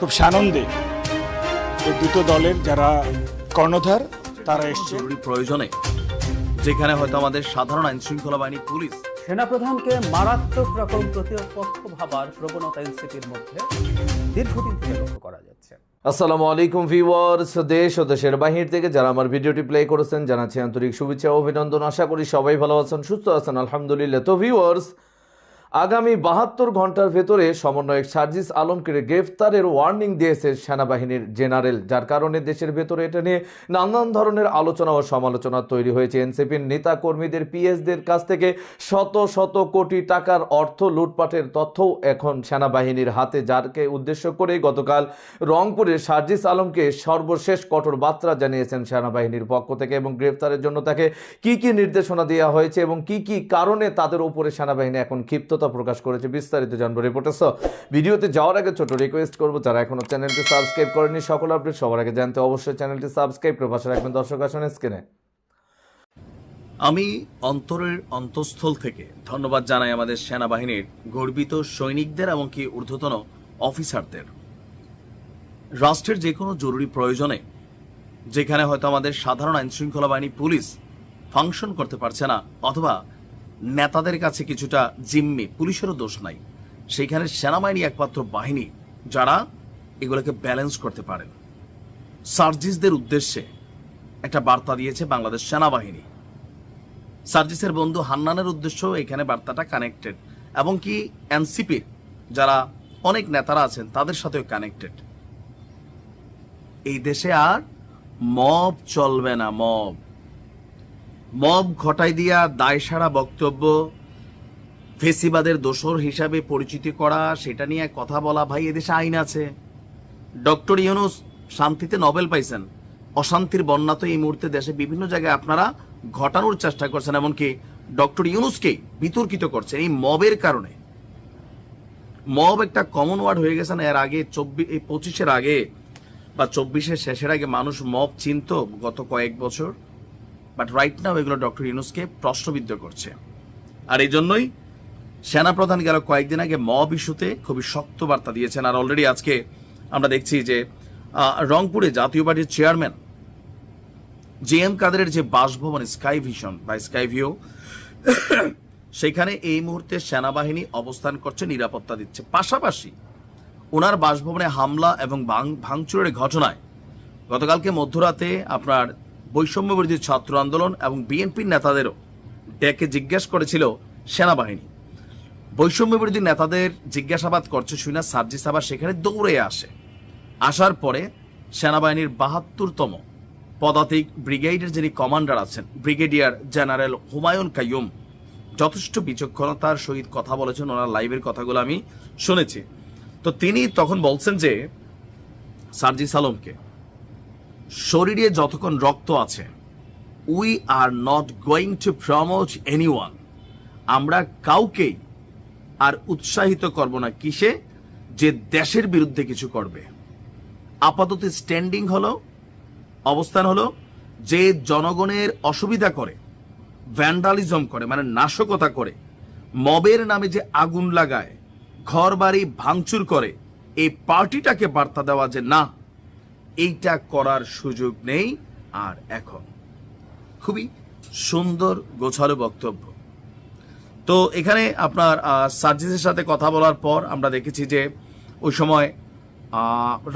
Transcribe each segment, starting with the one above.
খুব সানন্দে। এই দুটো দলের যারা কর্ণধার তারা এসছে। জরুরি প্রয়োজনে যেখানে হয়তো আমাদের সাধারণ আইন শৃঙ্খলা বাহিনী পুলিশ সেনাপ্রধানকে মারাত্মক রকম প্রতিপক্ষ ভাবার প্রবণতা এনসিপির মধ্যে দীর্ঘদিন থেকে লক্ষ্য করা যাচ্ছে। আসসালামু আলাইকুম ভিউয়ার্স দেশ ও দেশের বাহির থেকে যারা আমার ভিডিওটি প্লে করেছেন জানাচ্ছি আন্তরিক শুভেচ্ছা ও অভিনন্দন। আশা করি সবাই ভালো আছেন সুস্থ আছেন আলহামদুলিল্লাহ। তো ভিউয়ার্স আগামী বাহাত্তর ঘণ্টার ভেতরে সমন্বয়ক সার্জিস আলমকে গ্রেফতারের ওয়ার্নিং দিয়েছে সেনাবাহিনীর জেনারেল, যার কারণে দেশের ভেতরে এটা নিয়ে নানান ধরনের আলোচনা ও সমালোচনা তৈরি হয়েছে। এনসিপির নেতা কর্মীদের, পিএসদের কাছ থেকে শত শত কোটি টাকার অর্থ লুটপাটের তথ্যও এখন সেনাবাহিনীর হাতে, যারকে উদ্দেশ্য করে গতকাল রংপুরে সার্জিস আলমকে সর্বশেষ কঠোর বার্তা জানিয়েছেন সেনাবাহিনীর পক্ষ থেকে এবং গ্রেফতারের জন্য তাকে কি কি নির্দেশনা দেওয়া হয়েছে এবং কি কি কারণে তাদের উপরে সেনাবাহিনী এখন ক্ষিপ্ততা প্রকাশ করেছে বিস্তারিত জানব রিপোর্টে সো ভিডিওতে যাওয়ার আগে ছোট রিকোয়েস্ট করব, যারা এখনও চ্যানেলটি সাবস্ক্রাইব করেনি সকল আপডেট সবার আগে জানতে অবশ্যই চ্যানেলটি সাবস্ক্রাইব করে পাশে রাখবেন। দর্শক, আসনে স্ক্রিনে আমি অন্তরের অন্তঃস্থল থেকে ধন্যবাদ জানাই আমাদের সেনাবাহিনীর গর্বিত সৈনিকদের এবং কি ঊর্ধ্বতন অফিসারদের। রাষ্ট্রের যে কোনো জরুরি প্রয়োজনে, যেখানে হয়তো আমাদের সাধারণ আইন শৃঙ্খলা বাহিনী পুলিশ ফাংশন করতে পারছে না, অথবা নেতাদের কাছে কিছুটা জিম্মি, পুলিশেরও দোষ নাই। সেইখানে সেনাবাহিনী একমাত্র বাহিনী, যারা এগুলোকে ব্যালেন্স করতে পারেন। সার্জিসদের উদ্দেশ্যে একটা বার্তা দিয়েছে বাংলাদেশ সেনাবাহিনী। সার্জিসের বন্ধু হান্নানের উদ্দেশ্য এখানে বার্তাটা কানেক্টেড এবং কি এনসিপির যারা অনেক নেতারা আছেন, তাদের সাথেও কানেক্টেড এই দেশে আর মব চলবে না, মব। মব ঘটাই দিয়া দায় সারা বক্তব্য, ফেসিবাদের দোসর হিসাবে পরিচিতি করা, সেটা নিয়ে কথা বলা, ভাই, এদেশে আইন আছে। ডক্টর ইউনুস শান্তিতে নোবেল পাইছেন। অশান্তির বন্যা তো এই মুহূর্তে দেশে বিভিন্ন জায়গায় আপনারা ঘটানোর চেষ্টা করছেন, এমনকি ডক্টর ইউনুসকে বিতর্কিত করছেন এই মবের কারণে। মব একটা কমন ওয়ার্ড হয়ে গেছে এর আগে চব্বিশ এই পঁচিশের আগে বা চব্বিশের শেষের আগে মানুষ মব চিনত গত কয়েক বছর। বাট রাইট নাও এগুলো ডক্টর ইউনুসকে প্রশ্নবিদ্ধ করছে। আর এই জন্যই সেনাপ্রধান গেল কয়েকদিন আগে মব ইস্যুতে খুবই শক্ত বার্তা দিয়েছেন। আর অলরেডি আজকে আমরা দেখছি যে রংপুরে জাতীয় পার্টির চেয়ারম্যান জে এম কাদেরের যে বাসভবন স্কাই ভিশন বা স্কাই ভিউ, সেখানে এই মুহূর্তে সেনাবাহিনী অবস্থান করছে, নিরাপত্তা দিচ্ছে। পাশাপাশি ওনার বাসভবনে হামলা এবং ভাঙ- ভাঙচুরের ঘটনায় গতকালকে মধ্যরাতে আপনার বৈষম্য বিরোধী ছাত্র আন্দোলন এবং বিএনপির নেতাদেরও ডেকে জিজ্ঞেস করেছিল সেনাবাহিনী। বৈষম্য বিরোধী নেতাদের জিজ্ঞাসাবাদ করছে শুনে সার্জিস আবার সেখানে দৌড়ে আসে। আসার পরে সেনাবাহিনীর বাহাত্তরতম পদাতিক ব্রিগেডের যিনি কমান্ডার আছেন, ব্রিগেডিয়ার জেনারেল হুমায়ুন কাইয়ুম, যথেষ্ট বিচক্ষণতার সহিত কথা বলেছেন। ওনার লাইভের কথাগুলো আমি শুনেছি। তো তিনি তখন বলছেন যে সার্জিস আলমকে শরীরে যতক্ষণ রক্ত আছে we are not going to promote anyone আমরা কাউকেই আর উৎসাহিত করব না কিসে? যে দেশের বিরুদ্ধে কিছু করবে। আপাতত স্ট্যান্ডিং হলো, অবস্থান হলো যে জনগণের অসুবিধা করে ভ্যান্ডালিজম করে মানে নাশকতা করে, মবের নামে যে আগুন লাগায় ঘর বাড়ি ভাঙচুর করে, এই পার্টিটাকে বার্তা দেওয়া যে না এইটা করার সুযোগ নেই আর এখন। খুবই সুন্দর, গোছালো বক্তব্য। তো এখানে আপনার সার্জিসের সাথে কথা বলার পর আমরা দেখেছি যে ওই সময়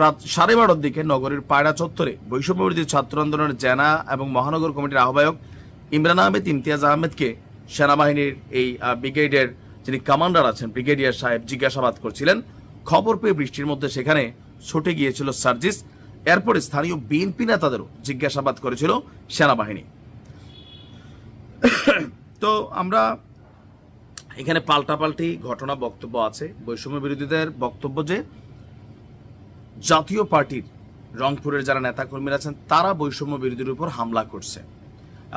রাত সাড়ে বারোর দিকে নগরীর পায়রা চত্বরে বৈষম্যবিরোধী ছাত্র আন্দোলনের জেনা এবং মহানগর কমিটির আহ্বায়ক ইমরান আহমেদ ইমতিয়াজ আহমেদকে সেনাবাহিনীর এই ব্রিগেডের যিনি কমান্ডার আছেন, ব্রিগেডিয়ার সাহেব জিজ্ঞাসাবাদ করছিলেন। খবর পেয়ে বৃষ্টির মধ্যে সেখানে ছুটে গিয়েছিল সার্জিস। এরপরে স্থানীয় বিএনপি নেতাদেরও জিজ্ঞাসাবাদ করেছিল সেনাবাহিনী। তো আমরা এখানে পাল্টাপাল্টি ঘটনা বক্তব্য আছে। বৈষম্য বিরোধীদের বক্তব্য যে, জাতীয় পার্টির রংপুরের যারা নেতাকর্মীরা আছেন, তারা বৈষম্য বিরোধীর উপর হামলা করছে।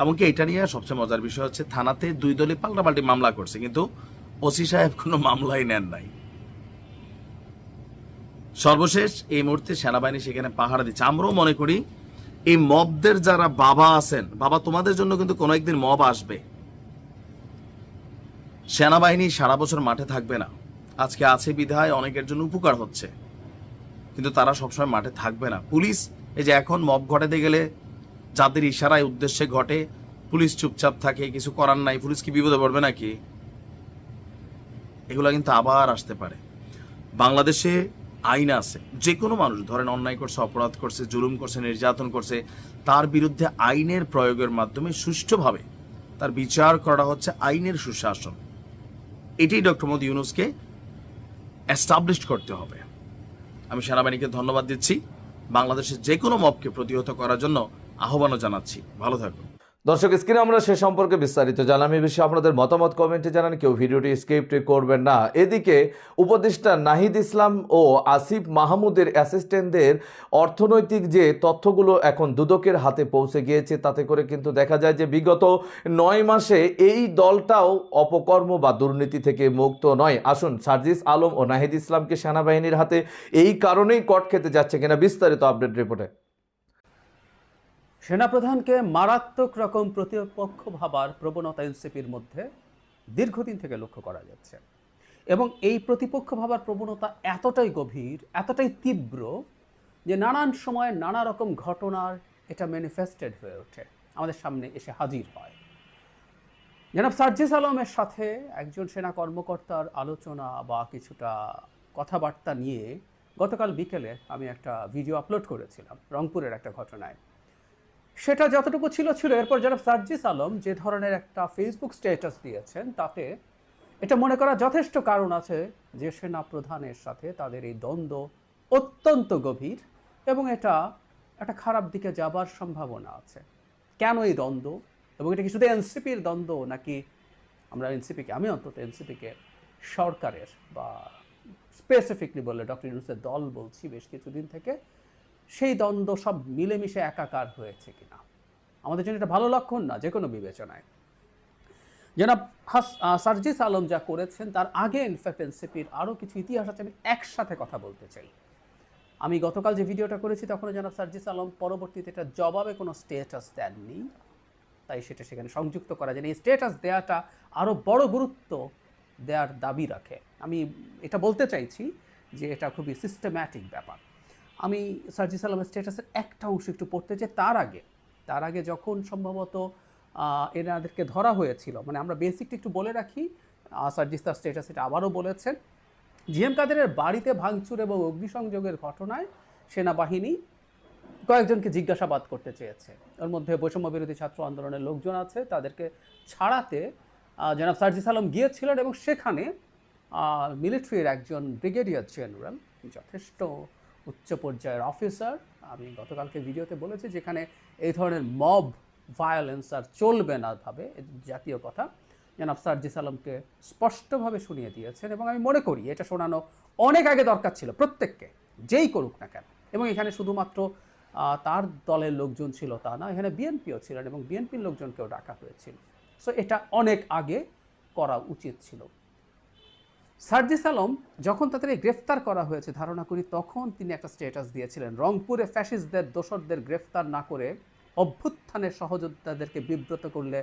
এমনকি এটা নিয়ে সবচেয়ে মজার বিষয় হচ্ছে, থানাতে দুই দলে পাল্টাপাল্টি মামলা করছে। কিন্তু ওসি সাহেব কোনো মামলাই নেন নাই। সর্বশেষ, এই মুহূর্তে সেনাবাহিনী সেখানে পাহারা দিচ্ছে। আমরাও মনে করি, এই মবদের যারা বাবা আছেন, বাবা তোমাদের জন্য কিন্তু কোনো একদিন মব আসবে। সেনাবাহিনী সারা বছর মাঠে থাকবে না। আজকে আছে বিধায় অনেকের জন্য উপকার হচ্ছে। কিন্তু তারা সবসময় মাঠে থাকবে না। পুলিশ, এই যে এখন মব ঘটাতে গেলে যাদের ইশারায় উদ্দেশ্যে ঘটে, পুলিশ চুপচাপ থাকে, কিছু করার নাই, পুলিশ কি বিপদে পড়বে নাকি? এগুলো কিন্তু আবার আসতে পারে। বাংলাদেশে আইন আছে। যে কোনো মানুষ, ধরেন অন্যায় করছে, অপরাধ করছে, জুলুম করছে, নির্যাতন করছে, তার বিরুদ্ধে আইনের প্রয়োগের মাধ্যমে সুষ্ঠুভাবে তার বিচার করা হচ্ছে আইনের সুশাসন। এটাই ডক্টর মোদী ইউনুসকে এস্টাবলিশ করতে হবে। আমি সেনাবাহিনীকে ধন্যবাদ দিচ্ছি। বাংলাদেশের যে কোনো মবকে প্রতিহত করার জন্য আহ্বানও জানাচ্ছি। ভালো থাকুন। দর্শক, স্ক্রিনে আমরা সে সম্পর্কে বিস্তারিত জানাম। এই বিষয়ে আপনাদের মতামত কমেন্টে জানান। কেউ ভিডিওটি স্ক্রিপ্ট করবেন না। এদিকে উপদেষ্টা নাহিদ ইসলাম ও আসিফ মাহমুদের অ্যাসিস্ট্যান্টদের অর্থনৈতিক যে তথ্যগুলো এখন দুদকের হাতে পৌঁছে গিয়েছে, তাতে করে কিন্তু দেখা যায় যে বিগত নয় মাসে এই দলটাও অপকর্ম বা দুর্নীতি থেকে মুক্ত নয়। আসুন, সার্জিস আলম ও নাহিদ ইসলামকে সেনাবাহিনীর হাতে এই কারণেই কট খেতে যাচ্ছে কিনা বিস্তারিত আপডেট রিপোর্টে সেনাপ্রধানকে মারাত্মক রকম প্রতিপক্ষ ভাবার প্রবণতা এনসিপির মধ্যে দীর্ঘদিন থেকে লক্ষ্য করা যাচ্ছে। এবং এই প্রতিপক্ষ ভাবার প্রবণতা এতটাই গভীর, এতটাই তীব্র যে নানান সময় নানা রকম ঘটনার এটা ম্যানিফেস্টেড হয়ে ওঠে, আমাদের সামনে এসে হাজির হয়। জনাব সার্জিস আলমের সাথে একজন সেনা কর্মকর্তার আলোচনা বা কিছুটা কথাবার্তা নিয়ে গতকাল বিকেলে আমি একটা ভিডিও আপলোড করেছিলাম রংপুরের একটা ঘটনায়। সেটা যতটুকু ছিল ছিল। এরপর যারা সার্জিস আলম যে ধরনের একটা ফেসবুক স্ট্যাটাস দিয়েছেন, তাতে এটা মনে করা যথেষ্ট কারণ আছে যে সেনা প্রধানের সাথে তাদের এই দ্বন্দ্ব অত্যন্ত গভীর এবং এটা একটা খারাপ দিকে যাবার সম্ভাবনা আছে। কেন এই দ্বন্দ্ব? এবং এটা কি শুধু এনসিপির দ্বন্দ্ব নাকি আমরা এনসিপিকে, আমি অন্তত এনসিপিকে সরকারের বা স্পেসিফিকলি বললে ডক্টর ইউনুসের দল বলছি বেশ কিছুদিন থেকে। সেই দ্বন্দ্ব সব মিলেমিশে একাকার হয়েছে কিনা? আমাদের জন্য এটা ভালো লক্ষণ না, যে কোনো বিবেচনায়। জনাব হাস সার্জিস আলম যা করেছেন, তার আগে ইনফ্যাক্ট এনসিপির আরও কিছু ইতিহাস আছে, আমি একসাথে কথা বলতে চাই। আমি গতকাল যে ভিডিওটা করেছি তখন জনাব সার্জিস আলম পরবর্তীতে এটা জবাবে কোনো স্টেটাস দেননি। তাই সেটা সেখানে সংযুক্ত করা যায় এই স্টেটাস দেওয়াটা আরও বড় গুরুত্ব দেওয়ার দাবি রাখে। আমি এটা বলতে চাইছি যে এটা খুবই সিস্টেম্যাটিক ব্যাপার। আমি সার্জিস আলমের স্ট্যাটাসের একটা অংশ একটু পড়তে চাই, তার আগে তার আগে যখন সম্ভবত এনাদেরকে ধরা হয়েছিল মানে আমরা বেসিকটা একটু বলে রাখি সার্জিস তার স্টেটাস এটা আবারও বলেছেন, জিএম কাদেরের বাড়িতে ভাঙচুর এবং অগ্নিসংযোগের ঘটনায় সেনাবাহিনী কয়েকজনকে জিজ্ঞাসাবাদ করতে চেয়েছে। ওর মধ্যে বৈষম্য বিরোধী ছাত্র আন্দোলনের লোকজন আছে, তাদেরকে ছাড়াতে জনাব সার্জিস আলম গিয়েছিলেন এবং সেখানে মিলিটারির একজন ব্রিগেডিয়ার জেনারেল, যথেষ্ট উচ্চ পর্যায়ের অফিসার আমি গতকালকে ভিডিওতে বলেছি যেখানে এই ধরনের মব ভায়োলেন্স আর চলবে না ভাবে জাতীয় কথা। জনাব সার্জিস আলমকে স্পষ্টভাবে শুনিয়ে দিয়েছেন এবং আমি মনে করি এটা শোনানো অনেক আগে দরকার ছিল, প্রত্যেককে, যেই করুক না কেন। এবং এখানে শুধুমাত্র তার দলের লোকজন ছিল তা না, এখানে বিএনপিও ছিলেন এবং বিএনপির লোকজনকেও ডাকা হয়েছিল। সো এটা অনেক আগে করা উচিত ছিল। সার্জিস আলম যখন তাদের গ্রেফতার করা হয়েছে ধারণা করি তখন তিনি একটা স্ট্যাটাস দিয়েছিলেন। রংপুরে ফ্যাসিস্টদের দোসরদের গ্রেফতার না করে অভ্যুত্থানের সহযোদ্ধাদেরকে বিব্রত করলে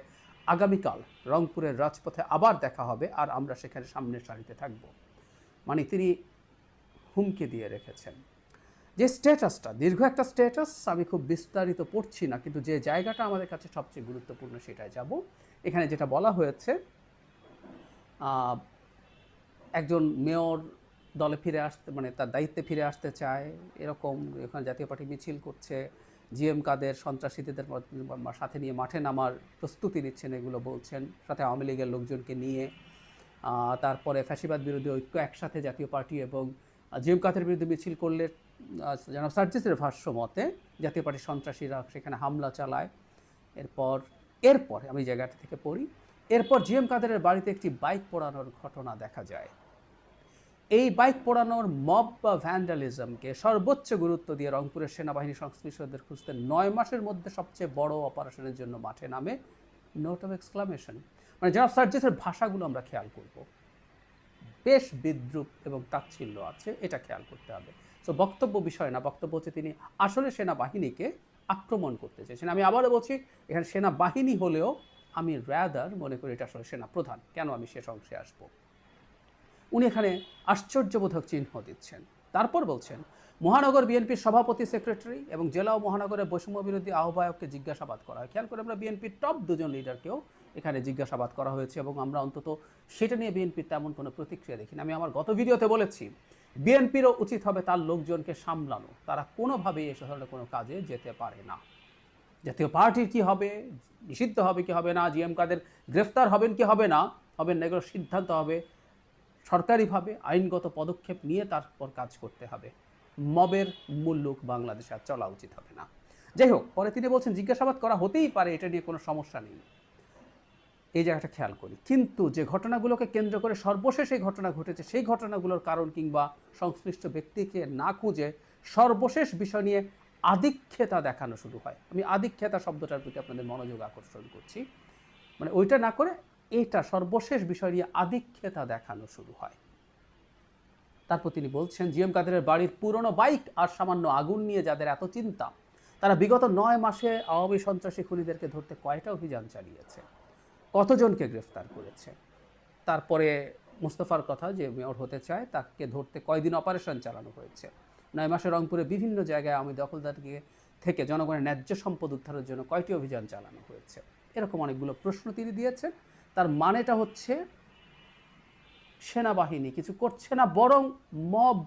আগামীকাল রংপুরের রাজপথে আবার দেখা হবে আর আমরা সেখানে সামনের সারিতে থাকব। মানে তিনি হুমকি দিয়ে রেখেছেন। যে স্ট্যাটাসটা দীর্ঘ একটা স্ট্যাটাস আমি খুব বিস্তারিত পড়ছি না, কিন্তু যে জায়গাটা আমাদের কাছে সবচেয়ে গুরুত্বপূর্ণ সেটাই যাব। এখানে যেটা বলা হয়েছে একজন মেয়র দলে ফিরে আসতে মানে তার দায়িত্বে ফিরে আসতে চায়, এরকম এখানে জাতীয় পার্টি মিছিল করছে, জিএম কাদের সন্ত্রাসীদের সাথে নিয়ে মাঠে নামার প্রস্তুতি নিচ্ছেন, এগুলো বলছেন। সাথে আওয়ামী লীগের লোকজনকে নিয়ে তারপরে ফ্যাসিবাদ বিরোধী ঐক্য একসাথে জাতীয় পার্টি এবং জিএম কাদের বিরুদ্ধে মিছিল করলে যেন সার্জিসের ভাষ্য মতে জাতীয় পার্টির সন্ত্রাসীরা সেখানে হামলা চালায়। এরপর এরপর, আমি জায়গাটা থেকে পড়ি, এরপর জিএম কাদেরের বাড়িতে একটি বাইক পোড়ানোর ঘটনা দেখা যায়। এই বাইক পোড়ানোর মব বা ভ্যান্ডালিজমকে সর্বোচ্চ গুরুত্ব দিয়ে রংপুরের সেনাবাহিনী সংশ্লিষ্টদের খুঁজতে নয় মাসের মধ্যে সবচেয়ে বড় অপারেশনের জন্য মাঠে নামে নোট অফ এক্সক্লামেশন। মানে জনাব সার্জিসের ভাষাগুলো আমরা খেয়াল করব। বেশ বিদ্রুপ এবং তাচ্ছিল্য আছে, এটা খেয়াল করতে হবে। সো বক্তব্য বিষয় না, বক্তব্য হচ্ছে তিনি আসলে সেনাবাহিনীকে আক্রমণ করতে চেয়েছেন। আমি আবারও বলছি, এখানে সেনাবাহিনী হলেও আমি র্যাদার মনে করি এটা আসলে সেনা প্রধান কেন আমি শেষ অংশে আসব? উনি এখানে আশ্চর্যবোধক চিহ্ন দিচ্ছেন। তারপর বলছেন, মহানগর বিএনপির সভাপতি সেক্রেটারি এবং জেলা ও মহানগরের বৈষম্য বিরোধী আহ্বায়ককে জিজ্ঞাসাবাদ করা হয়। খেয়াল করে আমরা বিএনপির টপ দুজন লিডারকেও এখানে জিজ্ঞাসাবাদ করা হয়েছে এবং আমরা অন্তত সেটা নিয়ে বিএনপির তেমন কোনো প্রতিক্রিয়া দেখিনি। আমি আমার গত ভিডিওতে বলেছি, বিএনপিরও উচিত হবে তার লোকজনকে সামলানো। তারা কোনোভাবেই এ ধরনের কোনো কাজে যেতে পারে না। জাতীয় পার্টির কি হবে? নিষিদ্ধ হবে কি হবে না? জিএম কাদের গ্রেফতার হবেন কি হবে না? হবেন না, এগুলো সিদ্ধান্ত হবে। সরকারিভাবে আইনগত পদক্ষেপ নিয়ে তারপর কাজ করতে হবে। মবের মুল্লুক বাংলাদেশে আর চলা উচিত হবে না। যাই হোক, পরে তিনি বলছেন, জিজ্ঞাসাবাদ করা হতেই পারে, এটা নিয়ে কোনো সমস্যা নেই। এই জায়গাটা খেয়াল করি। কিন্তু যে ঘটনাগুলোকে কেন্দ্র করে সর্বশেষ এই ঘটনা ঘটেছে, সেই ঘটনাগুলোর কারণ কিংবা সংশ্লিষ্ট ব্যক্তিকে না খুঁজে সর্বশেষ বিষয় নিয়ে আধিক্ষেতা দেখানো শুরু হয়। আমি আধিক্ষেতা শব্দটার প্রতি আপনাদের মনোযোগ আকর্ষণ করছি। মানে ওইটা না করে এটা সর্বশেষ বিষয় নিয়ে আধিক্ষেতা দেখানো শুরু হয়। তারপর তিনি বলছেন, জিএম কাদেরের বাড়ির পুরনো বাইক আর সামান্য আগুন নিয়ে যাদের এত চিন্তা, তারা বিগত নয় মাসে আওয়ামী সন্ত্রাসী খুনিদেরকে ধরতে কয়টা অভিযান চালিয়েছে, কতজনকে গ্রেফতার করেছে? তারপরে মুস্তফার কথা যে মেয়র হতে চায়, তাকে ধরতে কয়দিন অপারেশন চালানো হয়েছে। নয় মাসে রংপুরে বিভিন্ন জায়গায় আমি দখলদারকে থেকে জনগণের ন্যায্য সম্পদ উদ্ধারের জন্য কয়টি অভিযান চালানো হয়েছে? এরকম অনেকগুলো প্রশ্ন তিনি দিয়েছেন। তার মানেটা হচ্ছে সেনাবাহিনী। কিছু করছে না, বরং মব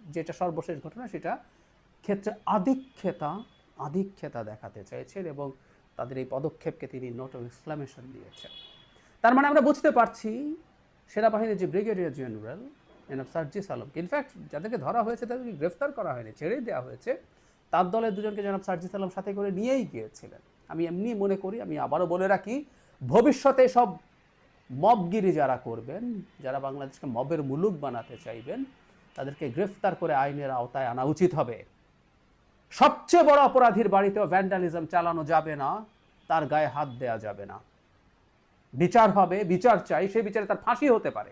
যেটা সর্বশেষ ঘটনা, সেটা ক্ষেত্রে আধিক্ষেতা আধিক্ষেতা দেখাতে চাইছেন এবং তাদের এই পদক্ষেপকে তিনি নোট অফ এক্সক্লামেশন দিয়েছেন। তার মানে আমরা বুঝতে পারছি, সেনাবাহিনীর যে ব্রিগেডিয়ার জেনারেল এনএফ সার্জিস আলমকে ইনফ্যাক্ট যাদেরকে ধরা হয়েছে, তাদেরকে গ্রেফতার করা হয়নি ছেড়েই দেওয়া হয়েছে, তার দলের দুজনকে জনাব সার্জিস আলম সাথে করে নিয়েই গিয়েছিলেন। আমি এমনি মনে করি, আমি আবারও বলে রাখি, ভবিষ্যতে সব মবগিরি যারা করবেন, যারা বাংলাদেশকে মবের মুলুক বানাতে চাইবেন, তাদেরকে গ্রেফতার করে আইনের আওতায় আনা উচিত হবে। সবচেয়ে বড় অপরাধীর বাড়িতেও ভ্যান্ডালিজম চালানো যাবে না, তার গায়ে হাত দেয়া যাবে না। বিচার হবে, বিচার চাই সে বিচারে তার ফাঁসি হতে পারে,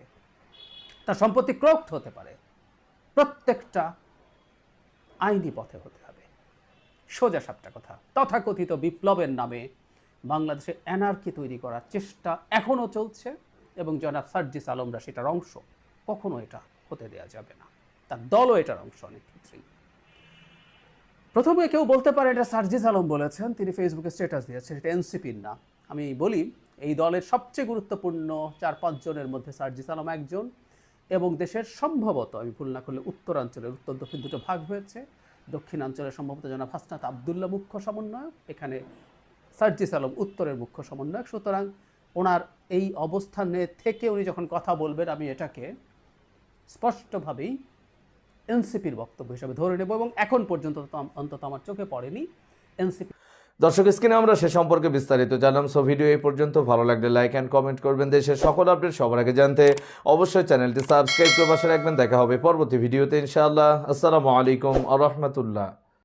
তার সম্পত্তি ক্রোক্ট হতে পারে। প্রত্যেকটা আইনি পথে হতে হবে। সোজা সাপটা কথা। তথাকথিত বিপ্লবের নামে বাংলাদেশে অ্যানার্কি তৈরি করার চেষ্টা এখনও চলছে এবং জনাব সার্জিস আলমরা সেটার অংশ। কখনো এটা হতে দেওয়া যাবে না। তার দলও এটার অংশ অনেক ক্ষেত্রেই। প্রথমে কেউ বলতে পারে এটা সার্জিস আলম বলেছেন, তিনি ফেসবুকে স্ট্যাটাস দিয়েছেন, এটা এনসিপির না। আমি বলি, এই দলের সবচেয়ে গুরুত্বপূর্ণ চার পাঁচ জনের মধ্যে সার্জিস আলম একজন এবং দেশের সম্ভবত, আমি ভুল না করলে উত্তরাঞ্চলের, উত্তর দক্ষিণ দুটো ভাগ হয়েছে। দক্ষিণাঞ্চলের সম্ভবত জনাব হাসনাত আবদুল্লাহ মুখ্য সমন্বয়ক, এখানে সার্জিস আলম উত্তরের মুখ্য সমন্বয়ক। সুতরাং ওনার এই অবস্থানে থেকে উনি যখন কথা বলবেন, আমি এটাকে স্পষ্টভাবেই এনসিপির বক্তব্য হিসাবে ধরে নেব এবং এখন পর্যন্ত অন্তত আমার চোখে পড়েনি এনসিপি। দর্শক, স্ক্রিনে আমরা সে সম্পর্কে বিস্তারিত জানলাম সো ভিডিও এই পর্যন্ত। ভালো লাগলে লাইক অ্যান্ড কমেন্ট করবেন। দেশের সকল আপডেট সবার আগে জানতে অবশ্যই চ্যানেলটি সাবস্ক্রাইব করে পাশে রাখবেন। দেখা হবে পরবর্তী ভিডিওতে ইনশাআল্লাহ। আসসালামু আলাইকুম আ রহমতুল্লাহ।